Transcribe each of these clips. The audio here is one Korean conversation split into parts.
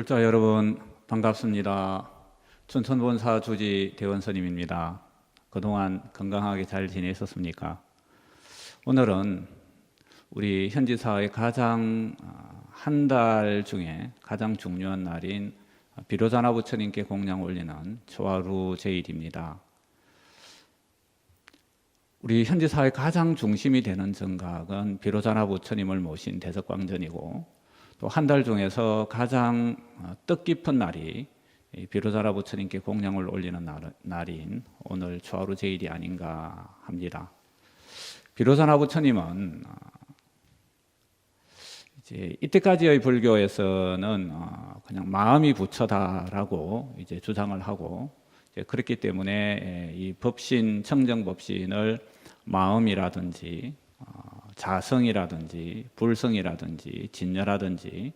불자 여러분 반갑습니다. 춘천본사 주지 대원선임입니다. 그동안 건강하게 잘 지내셨습니까? 오늘은 우리 현지사의 가장 한 달 중에 가장 중요한 날인 비로자나 부처님께 공양 올리는 초하루 제일입니다. 우리 현지사의 가장 중심이 되는 정각은 비로자나 부처님을 모신 대석광전이고 또 한 달 중에서 가장 어, 뜻깊은 날이 이 비로자나 부처님께 공양을 올리는 날, 날인 오늘 초하루 제일이 아닌가 합니다. 비로자나 부처님은 어, 이제 이때까지의 불교에서는 어, 그냥 마음이 부처다라고 이제 주장을 하고 이제 그렇기 때문에 이 법신 청정 법신을 마음이라든지 어, 자성이라든지 불성이라든지 진여라든지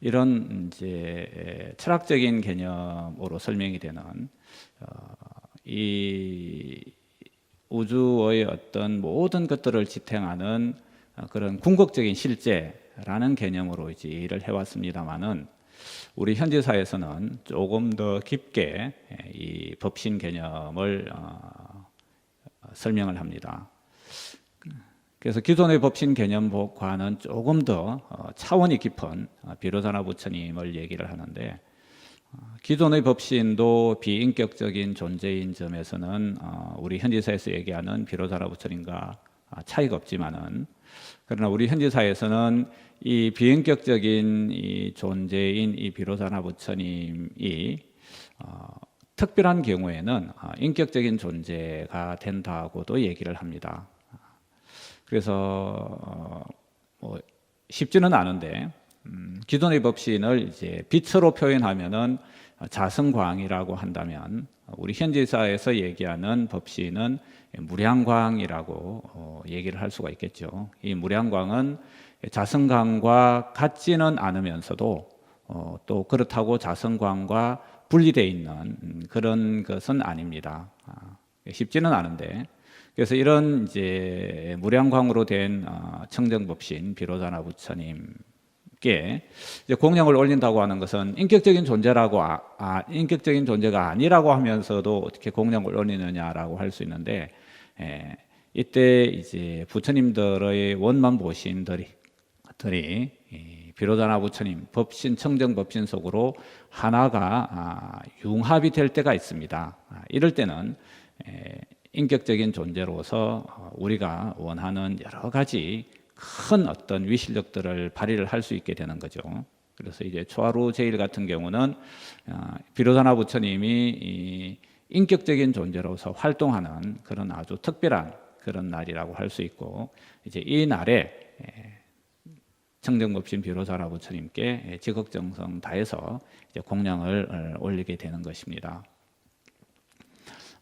이런 이제 철학적인 개념으로 설명이 되는 어, 이 우주의 어떤 모든 것들을 지탱하는 어, 그런 궁극적인 실제라는 개념으로 이제 일을 해왔습니다만은 우리 현지사에서는 조금 더 깊게 이 법신 개념을 어, 설명을 합니다. 그래서 기존의 법신 개념과는 조금 더 어, 차원이 깊은 어, 비로자나 부처님을 얘기를 하는데 어, 기존의 법신도 비인격적인 존재인 점에서는 우리 현지사에서 얘기하는 비로자나 부처님과 차이가 없지만은 그러나 우리 현지사에서는 이 비인격적인 이 존재인 이 비로자나 부처님이 특별한 경우에는 인격적인 존재가 된다고도 얘기를 합니다. 그래서 어, 뭐 쉽지는 않은데 음, 기존의 법신을 이제 빛으로 표현하면은 자성광이라고 한다면 우리 현지사에서 얘기하는 법신은 무량광이라고 어, 얘기를 할 수가 있겠죠. 이 무량광은 자성광과 같지는 않으면서도 어, 또 그렇다고 자성광과 분리되어 있는 그런 것은 아닙니다. 아, 쉽지는 않은데 그래서 이런 이제 무량광으로 된 어, 청정법신 비로자나 부처님께 이제 공양을 올린다고 하는 것은 인격적인 존재라고 아, 아, 인격적인 존재가 아니라고 하면서도 어떻게 공양을 올리느냐라고 할 수 있는데 예, 이때 이제 부처님들의 원만 보신들이 들이 비로자나 부처님 법신 청정 법신 속으로 하나가 아, 융합이 될 때가 있습니다. 아, 이럴 때는 에, 인격적인 존재로서 어, 우리가 원하는 여러 가지 큰 어떤 위실력들을 발휘를 할 수 있게 되는 거죠. 그래서 이제 초하루 제일 같은 경우는 어, 비로자나 부처님이 인격적인 존재로서 활동하는 그런 아주 특별한 그런 날이라고 할 수 있고 이제 이 날에 청정법신 비로자나 부처님께 지극정성 다해서 공양을 어, 올리게 되는 것입니다.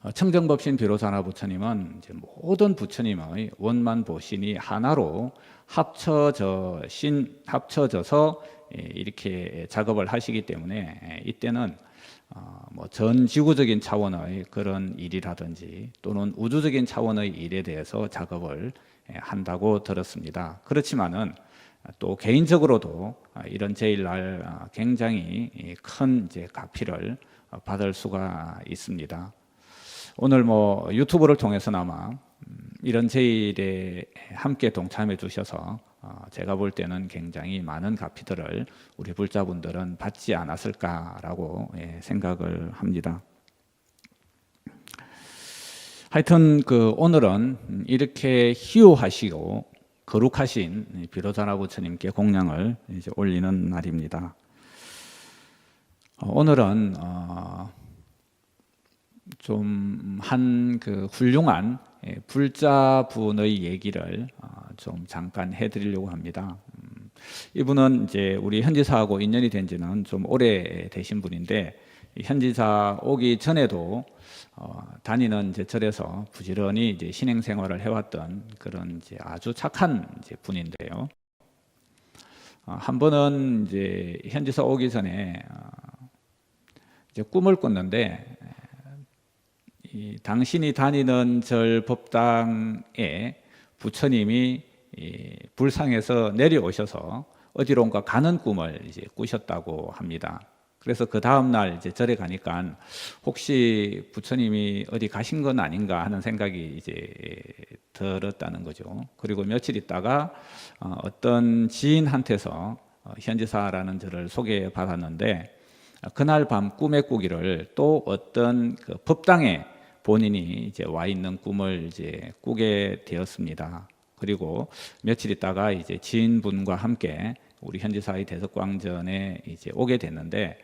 어, 청정법신 비로사나 부처님은 모든 부처님의 원만 보신이 하나로 합쳐져 신 합쳐져서 예, 이렇게 작업을 하시기 때문에 예, 이때는 어, 뭐전 지구적인 차원의 그런 일이라든지 또는 우주적인 차원의 일에 대해서 작업을 예, 한다고 들었습니다. 그렇지만은 또 개인적으로도 아, 이런 제일날 아, 굉장히 큰 이제 가피를 받을 수가 있습니다. 오늘 뭐 유튜브를 통해서나마 음, 이런 제 일에 함께 동참해 주셔서 어, 제가 볼 때는 굉장히 많은 가피들을 우리 불자분들은 받지 않았을까라고 예, 생각을 합니다. 하여튼 그 오늘은 이렇게 희호하시고 거룩하신 비로자나 부처님께 공양을 올리는 날입니다. 어, 오늘은 어 좀 한 그 훌륭한 예, 불자분의 얘기를 어, 좀 잠깐 해드리려고 합니다. 음, 이분은 이제 우리 현지사하고 인연이 된 지는 좀 오래 되신 분인데 현지사 오기 전에도 어, 다니는 이제 절에서 부지런히 이제 신행 생활을 해왔던 그런 이제 아주 착한 이제 분인데요. 어, 한 번은 이제 현지사 오기 전에 이제 꿈을 꿨는데 이 당신이 다니는 절 법당에 부처님이 불상에서 내려오셔서 어디론가 가는 꿈을 이제 꾸셨다고 합니다. 그래서 그 다음 날 이제 절에 가니까 혹시 부처님이 어디 가신 건 아닌가 하는 생각이 이제 들었다는 거죠. 그리고 며칠 있다가 어, 어떤 지인한테서 어, 현지사라는 저를 소개받았는데 어, 그날 밤 꿈에 꾸기를 또 어떤 그 법당에 본인이 이제 와 있는 꿈을 이제 꾸게 되었습니다. 그리고 며칠 있다가 이제 지인분과 함께 우리 현지사의 대석광전에 이제 오게 됐는데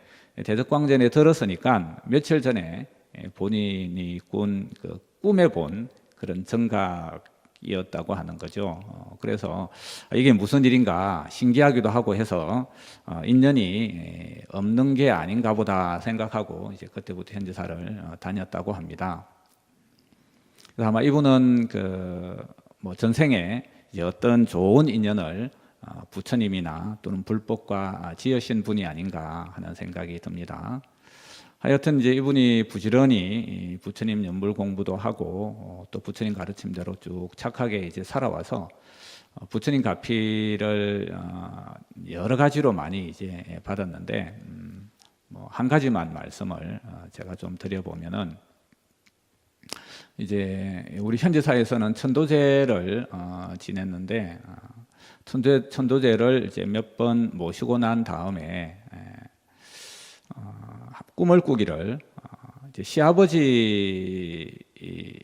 대석광전에 들었으니까 며칠 전에 본인이 꾼 그 꿈에 본 그런 정각 이었다고 하는 거죠. 어, 그래서 이게 무슨 일인가 신기하기도 하고 해서 어, 인연이 없는 게 아닌가 보다 생각하고 이제 그때부터 현지사를 어, 다녔다고 합니다. 그래서 아마 이분은 그 뭐 전생에 어떤 좋은 인연을 어, 부처님이나 또는 불법과 지으신 분이 아닌가 하는 생각이 듭니다. 하여튼 이제 이분이 부지런히 이 부처님 연불 공부도 하고 어, 또 부처님 가르침대로 쭉 착하게 이제 살아와서 어, 부처님 가피를 어, 여러 가지로 많이 이제 받았는데 음, 뭐한 가지만 말씀을 어, 제가 좀 드려보면은 이제 우리 현지사에서는 천도제를 어, 지냈는데 어, 천도 천도제를 이제 몇 번 모시고 난 다음에 꿈을 꾸기를 어, 이제 시아버지 이,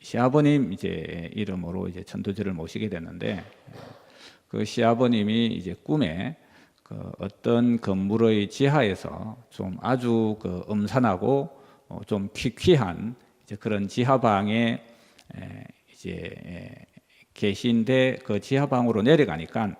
시아버님 이제 이름으로 이제 천도제를 모시게 됐는데 그 시아버님이 이제 꿈에 그 어떤 건물의 지하에서 좀 아주 그 음산하고 어, 좀 퀴퀴한 이제 그런 지하방에 에, 이제 에, 계신데 그 지하방으로 내려가니까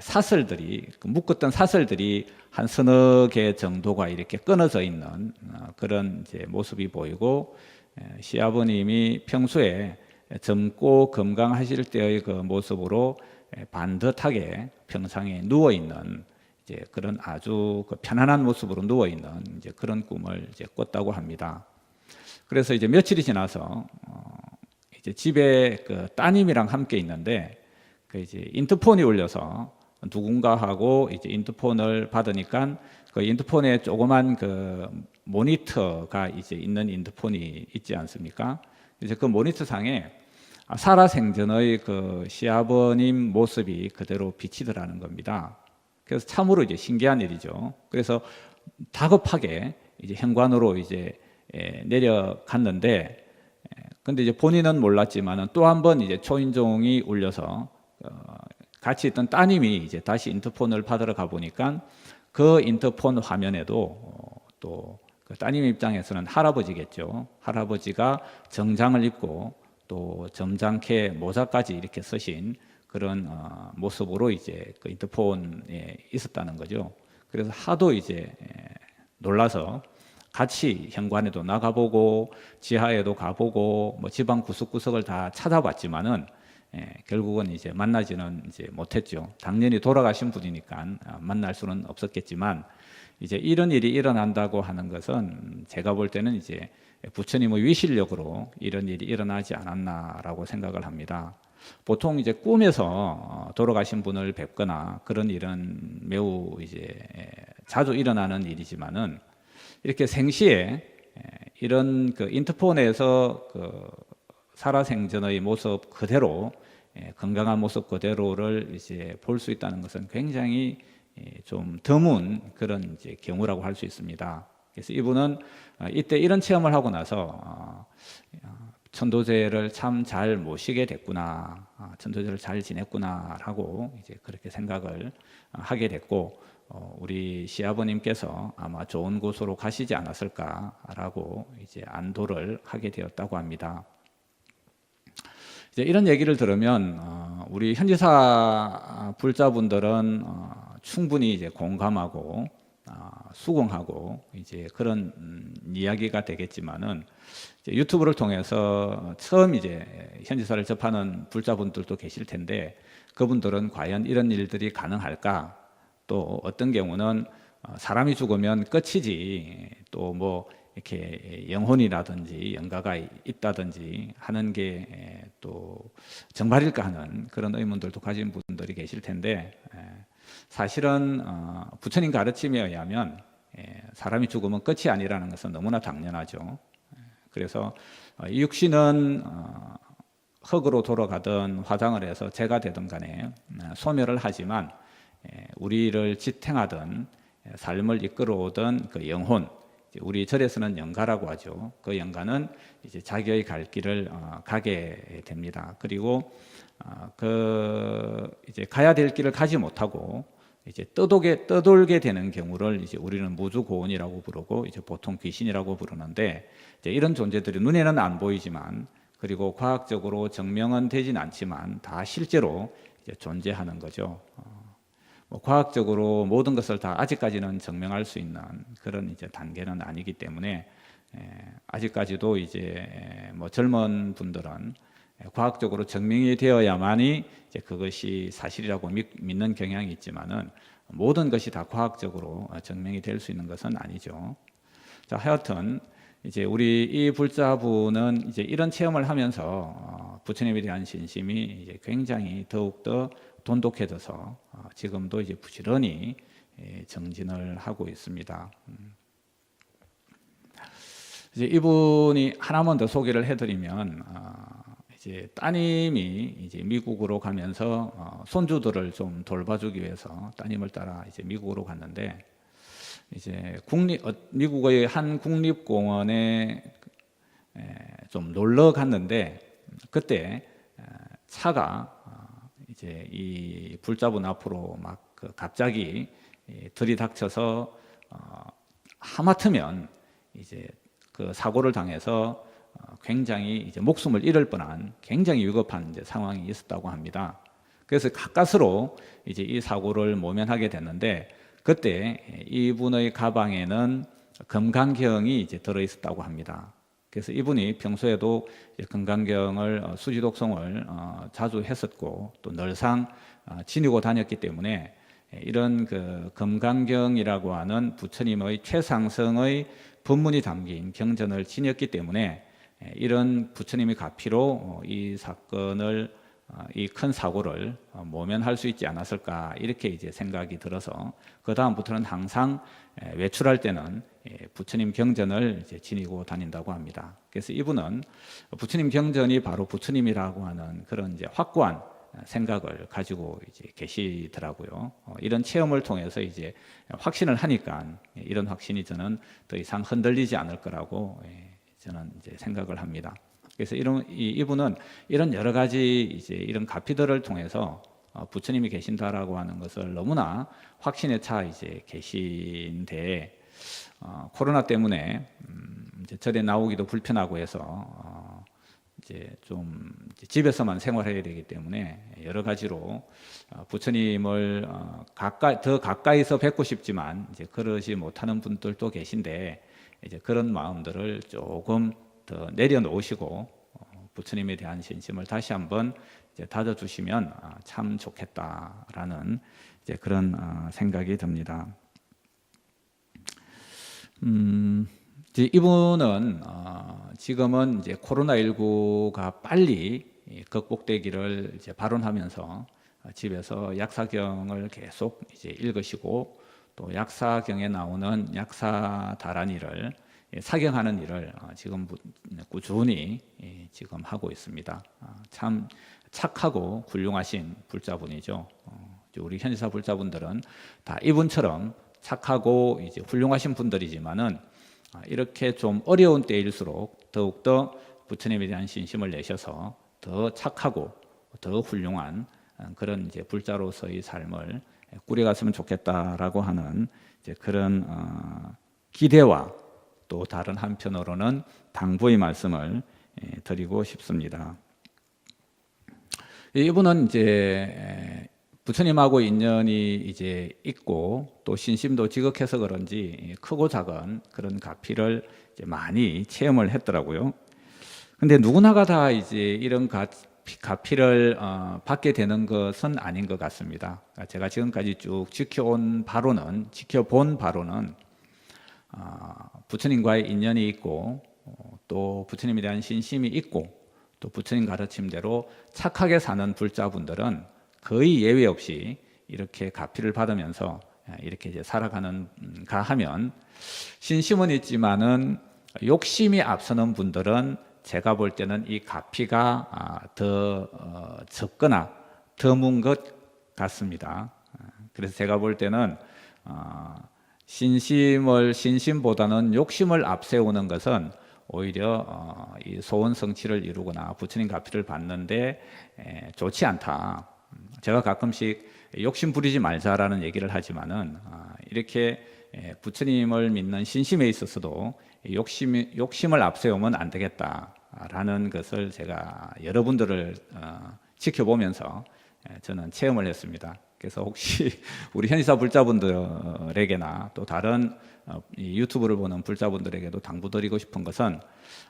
사슬들이 그 묶었던 사슬들이 한 서너 개 정도가 이렇게 끊어져 있는 어, 그런 모습이 보이고 에, 시아버님이 평소에 젊고 건강하실 때의 그 모습으로 에, 반듯하게 평상에 누워 있는 이제 그런 아주 그 편안한 모습으로 누워 있는 이제 그런 꿈을 이제 꿨다고 합니다. 그래서 이제 며칠이 지나서 어, 이제 집에 그 따님이랑 함께 있는데 그 이제 인터폰이 울려서 누군가 하고 이제 인터폰을 받으니까 그 인터폰에 조그만 그 모니터가 이제 있는 인터폰이 있지 않습니까? 이제 그 모니터 상에 살아생전의 그 시아버님 모습이 그대로 비치더라는 겁니다. 그래서 참으로 이제 신기한 일이죠. 그래서 다급하게 이제 현관으로 이제 예, 내려갔는데 예, 근데 이제 본인은 몰랐지만은 또 한 번 이제 초인종이 울려서 어, 같이 있던 따님이 이제 다시 인터폰을 받으러 가 보니까 그 인터폰 화면에도 어, 또그 따님 입장에서는 할아버지겠죠. 할아버지가 정장을 입고 또 점잖게 모자까지 이렇게 쓰신 그런 어, 모습으로 이제 그 인터폰에 있었다는 거죠. 그래서 하도 이제 예, 놀라서 같이 현관에도 나가보고 지하에도 가보고 뭐 지방 구석구석을 다 찾아봤지만은 예, 결국은 이제 만나지는 이제 못했죠. 당연히 돌아가신 분이니까 아, 만날 수는 없었겠지만 이제 이런 일이 일어난다고 하는 것은 제가 볼 때는 이제 부처님의 위실력으로 이런 일이 일어나지 않았나라고 생각을 합니다. 보통 이제 꿈에서 어, 돌아가신 분을 뵙거나 그런 일은 매우 이제 자주 일어나는 일이지만은 이렇게 생시에 이런 그 인터폰에서 그 살아생전의 모습 그대로 건강한 모습 그대로를 이제 볼 수 있다는 것은 굉장히 좀 드문 그런 이제 경우라고 할 수 있습니다. 그래서 이분은 어, 이때 이런 체험을 하고 나서 어, 천도제를 참 잘 모시게 됐구나, 아, 천도제를 잘 지냈구나라고 이제 그렇게 생각을 어, 하게 됐고 어, 우리 시아버님께서 아마 좋은 곳으로 가시지 않았을까라고 이제 안도를 하게 되었다고 합니다. 이제 이런 얘기를 들으면 어, 우리 현지사 불자분들은 어, 충분히 이제 공감하고 수긍하고 이제 그런 음, 이야기가 되겠지만은 유튜브를 통해서 처음 이제 현지사를 접하는 불자분들도 계실 텐데 그분들은 과연 이런 일들이 가능할까? 또 어떤 경우는 어, 사람이 죽으면 끝이지 또 뭐 이렇게 영혼이라든지 영가가 있다든지 하는 게 또 정말일까 하는 그런 의문들도 가진 분들이 계실 텐데 사실은 어, 부처님 가르침에 의하면 예, 사람이 죽으면 끝이 아니라는 것은 너무나 당연하죠. 예, 그래서 어, 이 육신은 어, 흙으로 돌아가든 화장을 해서 재가 되든 간에 어, 소멸을 하지만 예, 우리를 지탱하던 예, 삶을 이끌어오던 그 영혼, 우리 절에서는 영가라고 하죠. 그 영가는 이제 자기의 갈 길을 어, 가게 됩니다. 그리고 어, 그 이제 가야 될 길을 가지 못하고 이제 떠돌게 떠돌게 되는 경우를 이제 우리는 무주 고원이라고 부르고 이제 보통 귀신이라고 부르는데 이제 이런 존재들이 눈에는 안 보이지만 그리고 과학적으로 증명은 되진 않지만 다 실제로 존재하는 거죠. 어, 뭐 과학적으로 모든 것을 다 아직까지는 증명할 수 있는 그런 이제 단계는 아니기 때문에 에, 아직까지도 이제 뭐 젊은 분들은 과학적으로 증명이 되어야만이 이제 그것이 사실이라고 믿, 믿는 경향이 있지만은 모든 것이 다 과학적으로 증명이 될 수 있는 것은 아니죠. 자, 하여튼 이제 우리 이 불자분은 이제 이런 체험을 하면서 어, 부처님에 대한 신심이 이제 굉장히 더욱 더 돈독해져서 어, 지금도 이제 부지런히 예, 정진을 하고 있습니다. 음. 이제 이분이 하나만 더 소개를 해드리면 어, 이제 따님이 이제 미국으로 가면서 어, 손주들을 좀 돌봐주기 위해서 따님을 따라 이제 미국으로 갔는데 이제 국립 어, 미국의 한 국립공원에 에, 좀 놀러 갔는데 그때 에, 차가 어, 이제 이 불자분 앞으로 막 그 갑자기 이 들이닥쳐서 어, 하마터면 이제 그 사고를 당해서 어, 굉장히 이제 목숨을 잃을 뻔한 굉장히 위급한 이제 상황이 있었다고 합니다. 그래서 가까스로 이제 이 사고를 모면하게 됐는데 그때 이분의 가방에는 금강경이 이제 들어 있었다고 합니다. 그래서 이분이 평소에도 금강경을 어, 수지 독송을 어, 자주 했었고 또 늘상 어, 지니고 다녔기 때문에 이런 그 금강경이라고 하는 부처님의 최상승의 법문이 담긴 경전을 지녔기 때문에 이런 부처님의 가피로 어, 이 사건을 어, 이 큰 사고를 어, 모면할 수 있지 않았을까 이렇게 이제 생각이 들어서 그 다음부터는 항상 에, 외출할 때는 예, 부처님 경전을 지니고 다닌다고 합니다. 그래서 이분은 부처님 경전이 바로 부처님이라고 하는 그런 이제 확고한 생각을 가지고 이제 계시더라고요. 어, 이런 체험을 통해서 이제 확신을 하니까 이런 확신이 저는 더 이상 흔들리지 않을 거라고 예, 저는 이제 생각을 합니다. 그래서 이런 이, 이분은 이런 여러 가지 이제 이런 가피들을 통해서 어, 부처님이 계신다라고 하는 것을 너무나 확신에 차 이제 계신데 어, 코로나 때문에 음, 이제 절에 나오기도 불편하고 해서 어, 이제 좀 이제 집에서만 생활해야 되기 때문에 여러 가지로 어, 부처님을 어, 가까이 더 가까이서 뵙고 싶지만 이제 그러지 못하는 분들도 계신데 이제 그런 마음들을 조금 더 내려놓으시고 어, 부처님에 대한 신심을 다시 한번 이제 다져주시면 아, 참 좋겠다라는 그런 어, 생각이 듭니다. 음, 이분은 어, 지금은 이제 코로나 19가 빨리 극복되기를 이제 발언하면서 집에서 약사경을 계속 이제 읽으시고 또 약사경에 나오는 약사 다란이를 사경하는 일을 어, 지금 꾸준히 지금 하고 있습니다. 아, 참 착하고 훌륭하신 불자분이죠. 어, 우리 현지사 불자분들은 다 이분처럼 착하고 이제 훌륭하신 분들이지만은 아, 이렇게 좀 어려운 때일수록 더욱 더 부처님에 대한 신심을 내셔서 더 착하고 더 훌륭한 어, 그런 이제 불자로서의 삶을 꾸려갔으면 좋겠다라고 하는 이제 그런 어, 기대와 또 다른 한편으로는 당부의 말씀을 예, 드리고 싶습니다. 이분은 이제 부처님하고 인연이 이제 있고 또 신심도 지극해서 그런지 크고 작은 그런 가피를 많이 체험을 했더라고요. 근데 누구나가 다 이제 이런 가피, 가피를 어, 받게 되는 것은 아닌 것 같습니다. 그러니까 제가 지금까지 쭉 지켜온 바로는 지켜본 바로는 어, 부처님과의 인연이 있고 어, 또 부처님에 대한 신심이 있고 또 부처님 가르침대로 착하게 사는 불자분들은 거의 예외 없이 이렇게 가피를 받으면서 이렇게 이제 살아가는가 하면 신심은 있지만은 욕심이 앞서는 분들은 제가 볼 때는 이 가피가 아, 더 어, 적거나 드문 것 같습니다. 아, 그래서 제가 볼 때는 어, 신심을 신심보다는 욕심을 앞세우는 것은 오히려 어, 이 소원 성취를 이루거나 부처님 가피를 받는데 에, 좋지 않다. 음, 제가 가끔씩 욕심 부리지 말자라는 얘기를 하지만은 아, 이렇게 에, 부처님을 믿는 신심에 있어서도 이 욕심이, 욕심을 앞세우면 안 되겠다라는 것을 제가 여러분들을 어, 지켜보면서 에, 저는 체험을 했습니다. 그래서 혹시 우리 현지사 불자분들에게나 또 다른 어, 이 유튜브를 보는 불자분들에게도 당부드리고 싶은 것은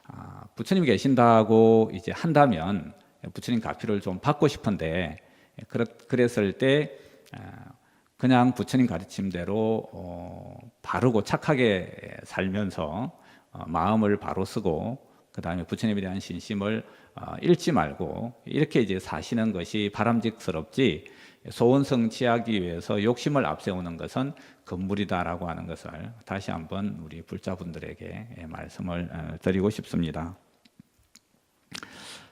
아, 부처님 계신다고 이제 한다면 부처님 가피를 좀 받고 싶은데 그렇, 그랬을 때 아, 그냥 부처님 가르침대로 어, 바르고 착하게 살면서 어, 마음을 바로 쓰고 그 다음에 부처님에 대한 신심을 어, 잃지 말고 이렇게 이제 사시는 것이 바람직스럽지 소원 성 취하기 위해서 욕심을 앞세우는 것은 금물이다라고 하는 것을 다시 한번 우리 불자분들에게 예, 말씀을 어, 드리고 싶습니다.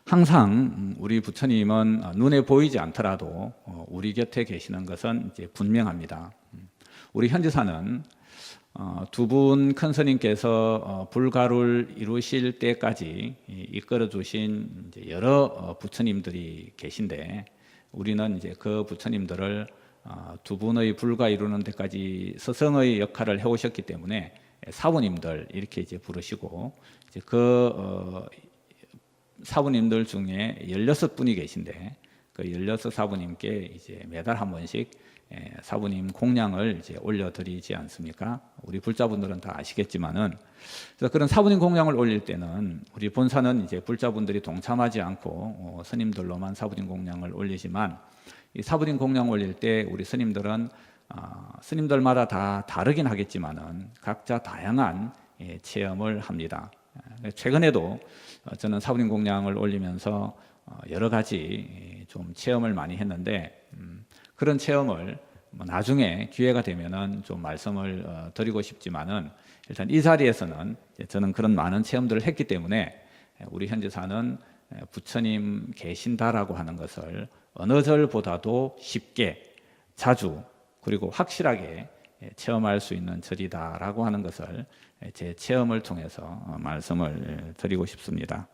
항상 음, 우리 부처님은 어, 눈에 보이지 않더라도 어, 우리 곁에 계시는 것은 분명합니다. 음, 우리 현지사는 두분 큰 스님께서 불가를 이루실 때까지 이끌어 주신 여러 부처님들이 계신데 우리는 이제 그 부처님들을 두 분의 불가 이루는 데까지 스승의 역할을 해오셨기 때문에 사부님들 이렇게 이제 부르시고 이제 그 어, 사부님들 중에 16분이 계신데 그 16사부님께 이제 매달 한 번씩 예, 사부님 공양을 이제 올려드리지 않습니까? 우리 불자분들은 다 아시겠지만은 그래서 그런 사부님 공양을 올릴 때는 우리 본사는 이제 불자분들이 동참하지 않고 어, 스님들로만 사부님 공양을 올리지만 이 사부님 공양 올릴 때 우리 스님들은 어, 스님들마다 다 다르긴 하겠지만은 각자 다양한 예, 체험을 합니다. 예, 최근에도 어, 저는 사부님 공양을 올리면서 어, 여러 가지 좀 체험을 많이 했는데 음, 그런 체험을 뭐 나중에 기회가 되면은 좀 말씀을 어, 드리고 싶지만은 일단 이 자리에서는 저는 그런 많은 체험들을 했기 때문에 우리 현지사는 부처님 계신다라고 하는 것을 어느 절보다도 쉽게 자주 그리고 확실하게 체험할 수 있는 절이다라고 하는 것을 제 체험을 통해서 말씀을 드리고 싶습니다.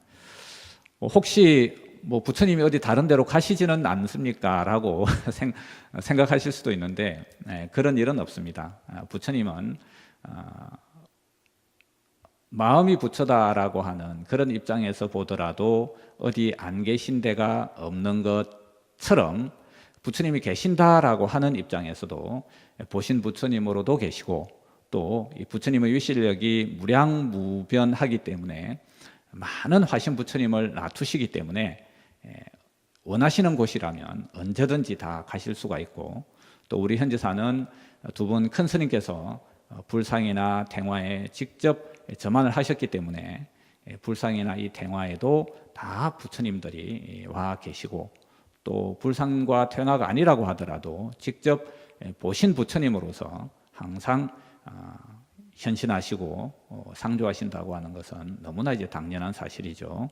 뭐 혹시 뭐 부처님이 어디 다른 데로 가시지는 않습니까?라고 생각하실 수도 있는데 네, 그런 일은 없습니다. 아, 부처님은 아, 마음이 부처다라고 하는 그런 입장에서 보더라도 어디 안 계신 데가 없는 것처럼 부처님이 계신다라고 하는 입장에서도 보신 부처님으로도 계시고 또이 부처님의 위실력이 무량무변하기 때문에 많은 화신 부처님을 놔두시기 때문에 예, 원하시는 곳이라면 언제든지 다 가실 수가 있고 또 우리 현지사는 두 분 큰 스님께서 어, 불상이나 대화에 직접 전만을 하셨기 때문에 예, 불상이나 이 대화에도 다 부처님들이 와 계시고 또 불상과 퇴화가 아니라고 하더라도 직접 예, 보신 부처님으로서 항상 아, 현신하시고 어, 상조하신다고 하는 것은 너무나 이제 당연한 사실이죠.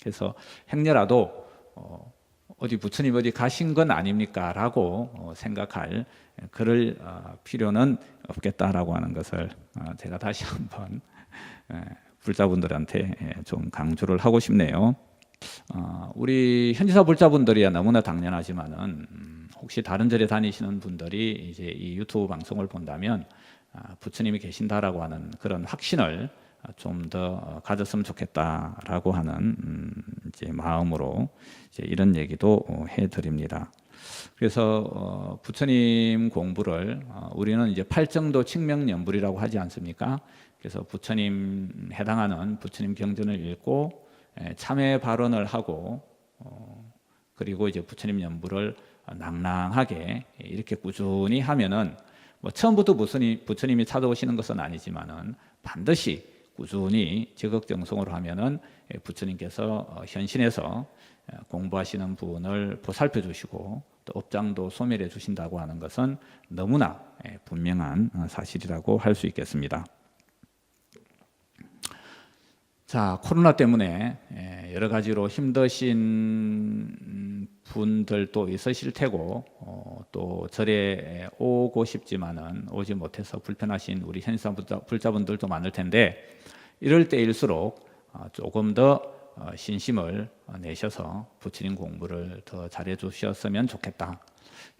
그래서 행여라도 어, 어디 부처님 어디 가신 건 아닙니까라고 어, 생각할 그럴 어, 필요는 없겠다라고 하는 것을 어, 제가 다시 한번 불자분들한테 좀 강조를 하고 싶네요. 우리 현지사 불자분들이야 너무나 당연하지만은 음, 혹시 다른 절에 다니시는 분들이 이제 이 유튜브 방송을 본다면 아, 부처님이 계신다라고 하는 그런 확신을 좀 더 가졌으면 좋겠다라고 하는 음, 이제 마음으로 이제 이런 얘기도 해드립니다. 그래서 어, 부처님 공부를 어, 우리는 이제 팔정도 칙명연불이라고 하지 않습니까? 그래서 부처님 해당하는 부처님 경전을 읽고 참회 발언을 하고 어, 그리고 이제 부처님 연불을 낭낭하게 이렇게 꾸준히 하면은 뭐 처음부터 부처님, 부처님이 찾아오시는 것은 아니지만은 반드시 꾸준히 지극정성으로 하면은 예, 부처님께서 어, 현신에서 어, 공부하시는 분을 보살펴 주시고 또 업장도 소멸해 주신다고 하는 것은 너무나 예, 분명한 어, 사실이라고 할 수 있겠습니다. 자, 코로나 때문에 예, 여러 가지로 힘드신 음, 분들도 있으실 테고 어, 또 절에 오고 싶지만은 오지 못해서 불편하신 우리 현사 불자분들도 많을 텐데 이럴 때일수록 어, 조금 더 어, 신심을 어, 내셔서 부처님 공부를 더 잘해 주셨으면 좋겠다.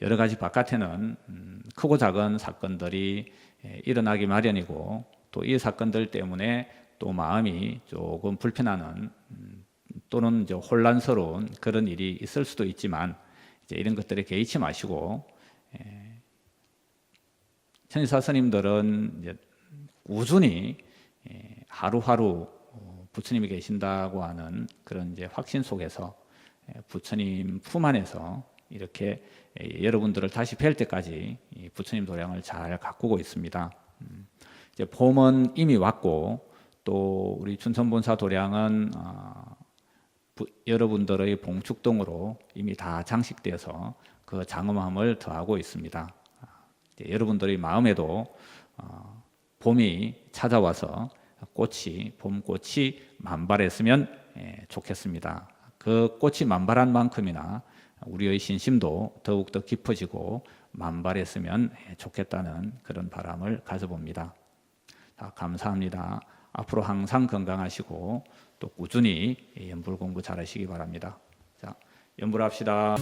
여러 가지 바깥에는 음, 크고 작은 사건들이 예, 일어나기 마련이고 또 이 사건들 때문에 또 마음이 조금 불편하는 음, 또는 이제 혼란스러운 그런 일이 있을 수도 있지만 이제 이런 것들에 개의치 마시고 예, 천사 스님들은 이제 꾸준히 예, 하루하루 어, 부처님이 계신다고 하는 그런 이제 확신 속에서 예, 부처님 품 안에서 이렇게 예, 여러분들을 다시 뵐 때까지 이 부처님 도량을 잘 가꾸고 있습니다. 음, 이제 봄은 이미 왔고 또 우리 춘천본사 도량은 어, 부- 여러분들의 봉축동으로 이미 다 장식돼서 그 장엄함을 더하고 있습니다. 아, 여러분들의 마음에도 어, 봄이 찾아와서 꽃이 봄꽃이 만발했으면 예, 좋겠습니다. 그 꽃이 만발한 만큼이나 우리의 신심도 더욱 더 깊어지고 만발했으면 예, 좋겠다는 그런 바람을 가져봅니다. 자, 감사합니다. 앞으로 항상 건강하시고 또 꾸준히 연불 공부 잘하시기 바랍니다. 자, 연불합시다.